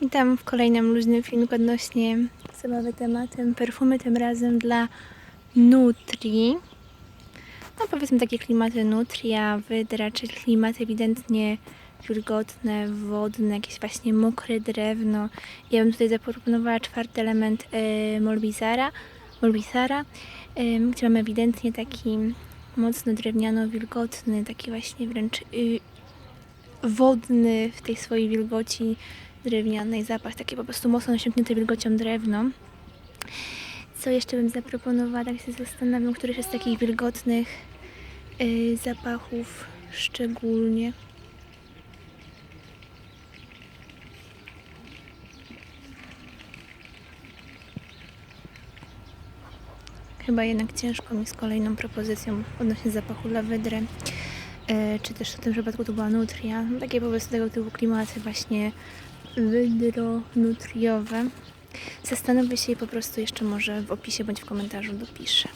Witam w kolejnym luźnym filmiku odnośnie zabawy tematem perfumy, tym razem dla Nutri. No powiedzmy takie klimaty Nutria, Wydra, czyli klimaty ewidentnie wilgotne, wodne, jakieś właśnie mokre drewno. Ja bym tutaj zaproponowała czwarty element e, Molbizara, Molbizara em, gdzie mamy ewidentnie taki mocno drewniano-wilgotny, taki właśnie wręcz y, wodny w tej swojej wilgoci drewnianej zapach, takie po prostu mocno nasiąknięte wilgocią drewno. Co jeszcze bym zaproponowała, tak się zastanawiam, któryś z takich wilgotnych y, zapachów szczególnie. Chyba jednak ciężko mi z kolejną propozycją odnośnie zapachu lawydry. E, czy też w tym przypadku to była nutria. No, takie po prostu tego typu klimaty właśnie wydro-nutriowe. Zastanowię się i po prostu jeszcze może w opisie bądź w komentarzu dopiszę.